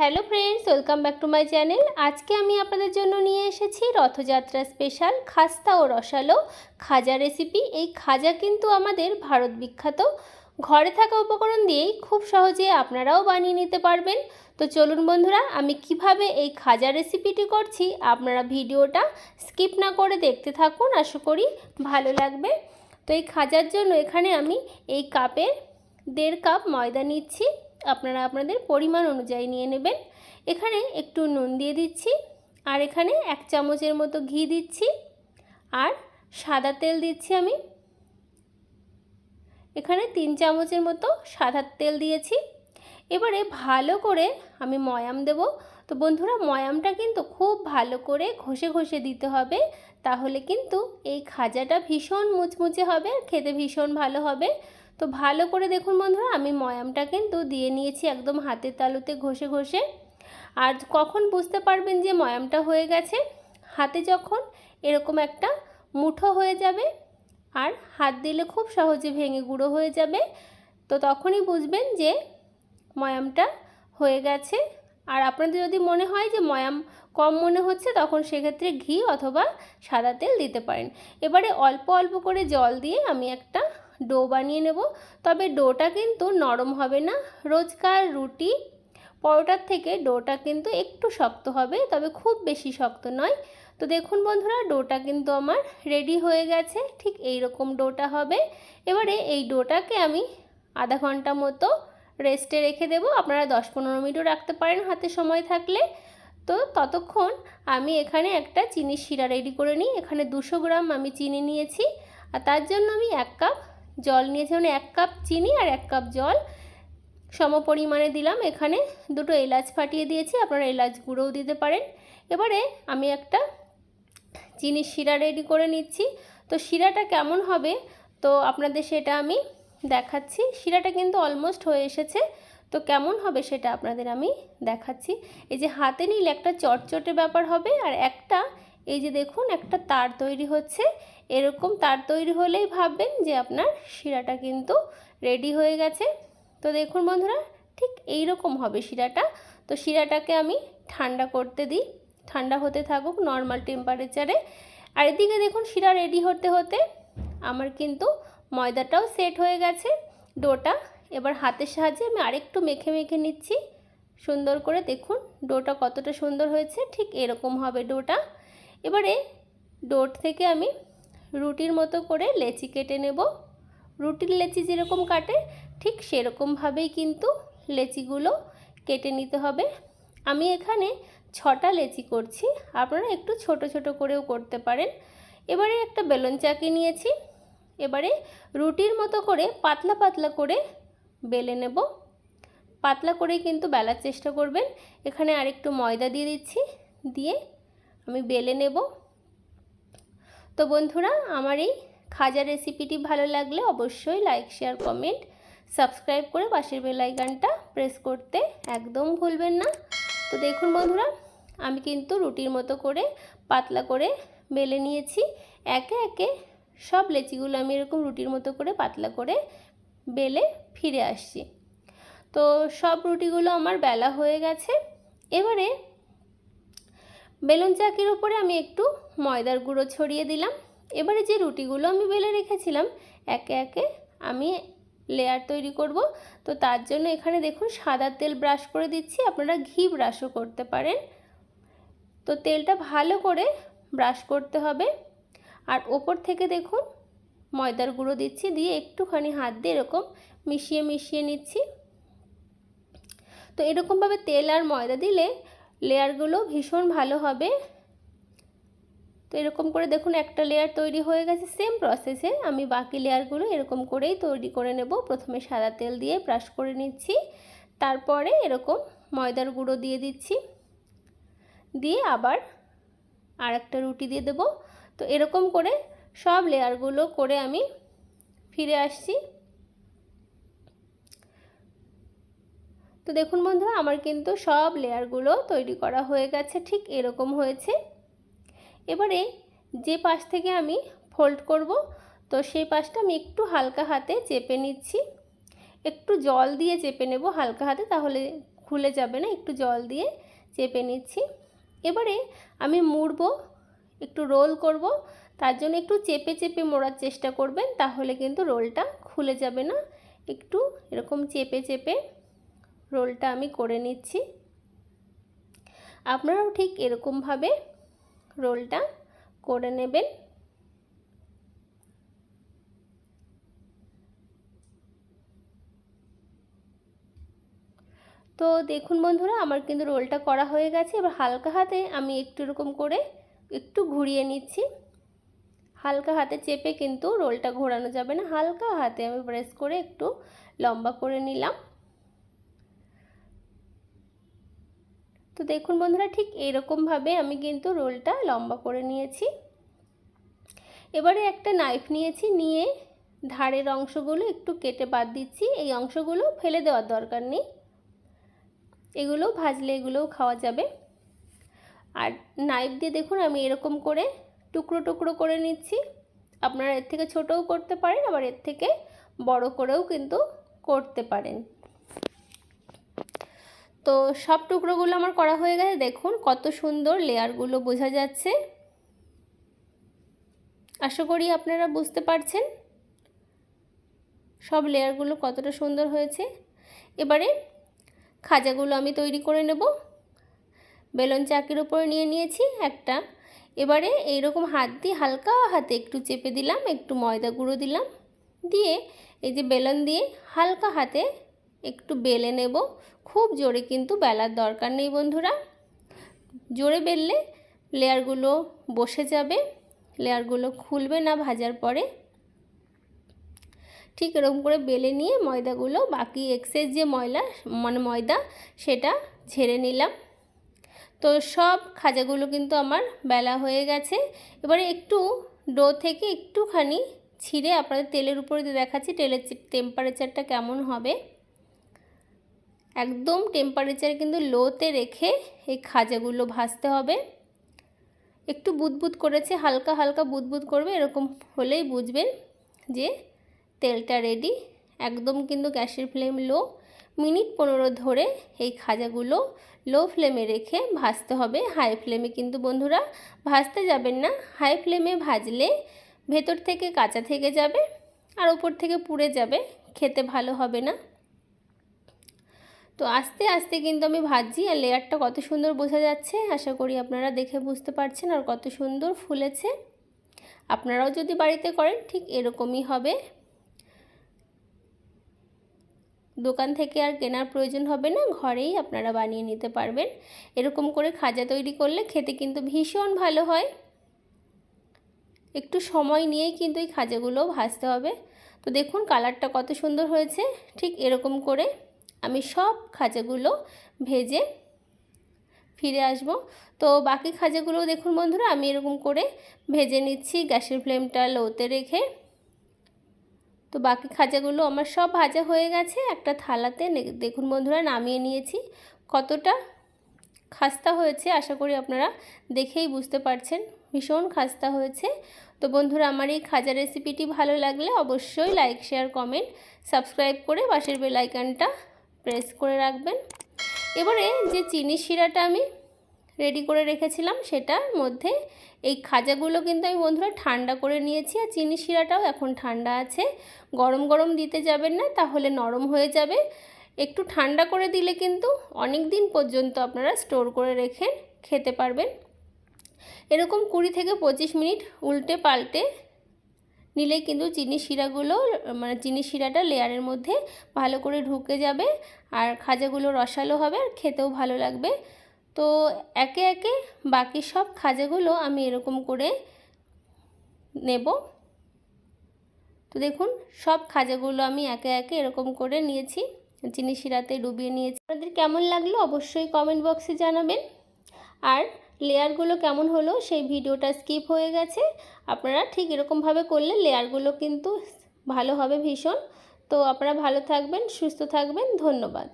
Hello friends, welcome back to my channel. আজকে আমি আপনাদের জন্য নিয়ে এসেছি রথযাত্রা স্পেশাল খাস্তা ও রসালো খাজা রেসিপি। এই খাজা কিন্তু আমাদের ভারত বিখ্যাত। ঘরে থাকা উপকরণ দিয়েই খুব সহজে আপনারাও বানিয়ে নিতে পারবেন। তো চলুন বন্ধুরা, আমি কীভাবে এই খাজা রেসিপিটি করছি আপনারা ভিডিওটা স্কিপ না করে দেখতে থাকুন, আশা করি ভালো লাগবে। তো এই খাজার জন্য এখানে আমি এই কাপের দেড় কাপ ময়দা নিচ্ছি। আপনারা আপনাদের পরিমাণ অনুযায়ী নিয়ে নেবেন। এখানে একটু নুন দিয়ে দিচ্ছি, আর এখানে এক চামচের মতো ঘি দিচ্ছি, আর সাদা তেল দিচ্ছি আমি। এখানে তিন চামচের মতো সাদা তেল দিয়েছি। এবারে ভালো করে আমি ময়াম দেব। তো বন্ধুরা, ময়ামটা কিন্তু খুব ভালো করে ঘষে ঘষে দিতে হবে। তাহলে কিন্তু এই খাজাটা ভীষণ মুচমুচে হবে আর খেতে ভীষণ ভালো হবে। তো ভালো করে দেখুন বন্ধুরা, আমি ময়ামটা কিন্তু দিয়ে নিয়েছি একদম হাতের তালুতে ঘষে ঘষে। আর কখন বুঝতে পারবেন যে ময়ামটা হয়ে গেছে? হাতে যখন এরকম একটা মুঠো হয়ে যাবে আর হাত দিলে খুব সহজে ভেঙে গুঁড়ো হয়ে যাবে, তো তখনই বুঝবেন যে ময়ামটা হয়ে গেছে। আর আপনাদের যদি মনে হয় যে ময়াম কম মনে হচ্ছে, তখন সেক্ষেত্রে ঘি অথবা সাদা তেল দিতে পারেন। এবারে অল্প অল্প করে জল দিয়ে আমি একটা ডো বানিয়ে নেব। তবে ডোটা কিন্তু নরম হবে না। রোজকার রুটি পরোটার থেকে ডোটা কিন্তু একটু শক্ত হবে, তবে খুব বেশি শক্ত নয়। তো দেখুন বন্ধুরা, ডোটা কিন্তু আমার রেডি হয়ে গেছে। ঠিক এই রকম ডোটা হবে। এবারে এই ডোটাকে আমি আধা ঘণ্টা মতো রেস্টে রেখে দেব। আপনারা দশ পনেরো মিনিটও রাখতে পারেন হাতে সময় থাকলে। তো ততক্ষণ আমি এখানে একটা চিনির শিরা রেডি করে নিই। এখানে দুশো গ্রাম আমি চিনি নিয়েছি। আর তার জন্য আমি এক কাপ জল নিয়েছি। মানে এক কাপ চিনি আর এক কাপ জল সম পরিমাণে দিলাম। এখানে দুটো এলাচ ফাটিয়ে দিয়েছি। আপনারা এলাচ গুঁড়োও দিতে পারেন। এবারে আমি একটা চিনির শিরা রেডি করে নিচ্ছি। তো শিরাটা কেমন হবে? তো আপনাদের সেটা আমি দেখাচ্ছি। শিরাটা কিন্তু অলমোস্ট হয়ে এসেছে। তো কেমন হবে সেটা আপনাদের আমি দেখাচ্ছি। এই যে হাতে নিলে একটা চটচটে ব্যাপার হবে আর একটা, এই যে দেখুন একটা তার তৈরি হচ্ছে। এরকম তার তৈরি হলেই ভাববেন যে আপনার শিরাটা কিন্তু রেডি হয়ে গেছে। তো দেখুন বন্ধুরা, ঠিক এই রকম হবে শিরাটা। তো শিরাটাকে আমি ঠান্ডা করতে দিই। ঠান্ডা হতে থাকুক নর্মাল টেম্পারেচারে আর এদিকে দেখুন শিরা রেডি হতে হতে আমার কিন্তু ময়দাটাও সেট হয়ে গেছে, ডোটা। এবার হাতের সাহায্যে আমি আরেকটু মেখে মেখে নিচ্ছি। সুন্দর করে দেখুন, ডোটা কতটা সুন্দর হয়েছে, ঠিক এরকম হবে ডোটা। এবারে ডোট থেকে আমি রুটির মতো করে লেচি কেটে নেব। রুটির লেচি যেরকম কাটে, ঠিক সেরকমভাবেই কিন্তু লেচিগুলো কেটে নিতে হবে। আমি এখানে ছটা লেচি করছি, আপনারা একটু ছোট ছোট করেও করতে পারেন। এবারে একটা বেলুন চাকি নিয়েছি। এবারে রুটির মতো করে পাতলা পাতলা করে বেলে নেব। পাতলা করে কিন্তু বেলার চেষ্টা করবেন। এখানে আরেকটু ময়দা দিয়ে দিচ্ছি, দিয়ে আমি বেলে নেব। তো বন্ধুরা, আমার এই খাজা রেসিপিটি ভালো লাগলে অবশ্যই লাইক, শেয়ার, কমেন্ট, সাবস্ক্রাইব করে পাশের বেলাইকানটা প্রেস করতে একদম ভুলবেন না। তো দেখুন বন্ধুরা, আমি কিন্তু রুটির মতো করে পাতলা করে বেলে নিয়েছি। একে একে সব লেচিগুলো আমি এরকম রুটির মতো করে পাতলা করে বেলে ফিরে আসছি। তো সব রুটিগুলো আমার বেলা হয়ে গেছে। এবারে বেলুন চাকির উপরে আমি একটু ময়দার গুঁড়ো ছড়িয়ে দিলাম। এবারে যে রুটিগুলো আমি বেলে রেখেছিলাম, একে একে আমি লেয়ার তৈরি করব। তো তার জন্য এখানে দেখুন সাদা তেল ব্রাশ করে দিচ্ছি, আপনারা ঘি ব্রাশও করতে পারেন। তো তেলটা ভালো করে ব্রাশ করতে হবে। আর ওপর থেকে দেখুন, ময়দার গুঁড়ো দিচ্ছি, দিয়ে একটুখানি হাত দিয়ে এরকম মিশিয়ে মিশিয়ে নিচ্ছি। তো এরকমভাবে তেল আর ময়দা দিলে লেয়ারগুলো ভীষণ ভালো হবে। তো এরকম করে দেখুন, একটা লেয়ার তৈরি হয়ে গেছে, সেম প্রসেসে আমি বাকি লেয়ারগুলো এরকম করেই তৈরি করে নেব। প্রথমে সাদা তেল দিয়ে ব্রাশ করে নিচ্ছি, তারপরে এরকম ময়দার গুঁড়ো দিয়ে দিচ্ছি। দিয়ে আবার আর একটা রুটি দিয়ে দেবো। তো এরকম করে সব লেয়ারগুলো করে আমি ফিরে আসছি। তো দেখুন বন্ধুরা, আমার কিন্তু সব লেয়ারগুলো তৈরি করা হয়ে গেছে, ঠিক এরকম হয়েছে। এবারে যে পাশ থেকে আমি ফোল্ড করব, তো সেই পাশটা আমি একটু হালকা হাতে চেপে নিচ্ছি। একটু জল দিয়ে চেপে নেব হালকা হাতে, তাহলে খুলে যাবে না, একটু জল দিয়ে চেপে নিচ্ছি। এবারে আমি মুড়বো একটু রোল করব, তার জন্য একটু চেপে চেপে মোড়ার চেষ্টা করবেন, তাহলে কিন্তু রোলটা খুলে যাবে না। একটু এরকম চেপে চেপে রোলটা আমি করে নিচ্ছি। আপনারাও ঠিক এরকমভাবে রোলটা করে নেবেন। তো দেখুন বন্ধুরা, আমার কিন্তু রোলটা করা হয়ে গেছে। এবার হালকা হাতে আমি একটু এরকম করে একটু ঘুরিয়ে নিচ্ছি। হালকা হাতে চেপে কিন্তু রোলটা ঘোরানো যাবে না। হালকা হাতে আমি প্রেস করে একটু লম্বা করে নিলাম। তো দেখুন বন্ধুরা, ঠিক এরকমভাবে আমি কিন্তু রোলটা লম্বা করে নিয়েছি। এবারে একটা নাইফ নিয়েছি, নিয়ে ধারের অংশগুলো একটু কেটে বাদ দিচ্ছি। এই অংশগুলো ফেলে দেওয়ার দরকার নেই। এগুলো ভাজলে এগুলোও খাওয়া যাবে। আর নাইফ দিয়ে দেখুন আমি এরকম করে টুকরো টুকরো করে নিচ্ছি। আপনারা এর থেকে ছোটও করতে পারেন, আবার এর থেকে বড় করেও কিন্তু করতে পারেন। তো সব টুকরোগুলো আমার করা হয়ে গেছে। দেখুন কত সুন্দর লেয়ারগুলো বোঝা যাচ্ছে। আশা করি আপনারা বুঝতে পারছেন সব লেয়ারগুলো কতটা সুন্দর হয়েছে। এবারে খাজাগুলো আমি তৈরি করে নেব। বেলন চাকির উপরে নিয়ে নিয়েছি একটা। এবারে এইরকম হাত দিয়ে হালকা হাতে একটু চেপে দিলাম, একটু ময়দা গুঁড়ো দিলাম। দিয়ে এই যে বেলন দিয়ে হালকা হাতে একটু বেলে নেব। খুব জোরে কিন্তু বেলার দরকার নেই বন্ধুরা। জোরে বেললে লেয়ারগুলো বসে যাবে, লেয়ারগুলো খুলবে না ভাজার পরে। ঠিক এরকম করে বেলে নিয়ে ময়দাগুলো বাকি এক্সেস যে ময়লা মানে ময়দা, সেটা ঝেড়ে নিলাম। তো সব খাজাগুলো কিন্তু আমার বেলা হয়ে গেছে। এবারে একটু ডো থেকে একটুখানি ছিঁড়ে আপনাদের তেলের উপরে দিয়ে দেখাচ্ছি, তেলের টেম্পারেচারটা কেমন হবে। একদম টেম্পারেচার কিন্তু লোতে রেখে এই খাজাগুলো ভাজতে হবে। একটু বুদবুদ করেছে, হালকা হালকা বুদবুদ করবে, এরকম হলেই বুঝবেন যে তেলটা রেডি একদম কিন্তু গ্যাসের ফ্লেম লো মিনিট পনেরো ধরে এই খাজাগুলো লো ফ্লেমে রেখে ভাজতে হবে। হাই ফ্লেমে কিন্তু বন্ধুরা ভাজতে যাবেন না। হাই ফ্লেমে ভাজলে ভেতর থেকে কাঁচা থেকে যাবে আর ওপর থেকে পুড়ে যাবে। খেতে ভালো হবে না। তো আস্তে আস্তে কিন্তু আমি ভাজছি আর লেয়ারটা কত সুন্দর বোঝা যাচ্ছে। আশা করি আপনারা দেখে বুঝতে পারছেন আর কত সুন্দর ফুলেছে। আপনারাও যদি বাড়িতে করেন ঠিক এরকমই হবে। দোকান থেকে আর কেনার প্রয়োজন হবে না, ঘরেই আপনারা বানিয়ে নিতে পারবেন। এরকম করে খাজা তৈরি করলে খেতে কিন্তু ভীষণ ভালো হয়। একটু সময় নিয়েই কিন্তু এই খাজাগুলো ভাজতে হবে। তো দেখুন কালারটা কত সুন্দর হয়েছে। ঠিক এরকম করে আমি সব খাজাগুলো ভেজে ফিরে আসব। তো বাকি খাজাগুলো দেখুন বন্ধুরা, আমি এরকম করে ভেজে নিচ্ছি, গ্যাসের ফ্লেমটা লোতে রেখে। তো বাকি খাজাগুলো আমার সব ভাজা হয়ে গেছে। একটা থালাতে দেখুন বন্ধুরা, নামিয়ে নিয়েছি। কতটা খাস্তা হয়েছে আশা করি আপনারা দেখেই বুঝতে পারছেন। ভীষণ খাস্তা হয়েছে। তো বন্ধুরা, আমার এই খাজা রেসিপিটি ভালো লাগলে অবশ্যই লাইক, শেয়ার, কমেন্ট, সাবস্ক্রাইব করে পাশের বেলাইকানটা প্রেস করে রাখবেন। এবারে যে চিনি শিরাটা আমি রেডি করে রেখেছিলাম, সেটার মধ্যে এই খাজাগুলো কিন্তু আমি বন্ধুরা ঠান্ডা করে নিয়েছি আর চিনি শিরাটাও এখন ঠান্ডা আছে। গরম গরম দিতে যাবেন না, তাহলে নরম হয়ে যাবে। একটু ঠান্ডা করে দিলে কিন্তু অনেক দিন পর্যন্ত আপনারা স্টোর করে রেখে খেতে পারবেন। এরকম কুড়ি থেকে পঁচিশ মিনিট উল্টে পাল্টে নিলে কিন্তু চিনি শিরাগুলো মানে চিনি শিরাটা লেয়ারের মধ্যে ভালো করে ঢুকে যাবে আর খাজাগুলো রসালো হবে আর খেতেও ভালো লাগবে। তো একে একে বাকি সব খাজাগুলো আমি এরকম করে নেব। তো দেখুন, সব খাজাগুলো আমি একে একে এরকম করে নিয়েছি। চিনি শিরাতে ডুবিয়ে নিয়েছি। আপনাদের কেমন লাগল অবশ্যই কমেন্ট বক্সে জানাবেন। আর লেয়ারগুলো কেমন হলো সেই ভিডিওটা স্কিপ হয়ে গেছে। আপনারা ঠিক এরকমভাবে করলে লেয়ারগুলো কিন্তু ভালো হবে ভীষণ। তো আপনারা ভালো থাকবেন, সুস্থ থাকবেন, ধন্যবাদ।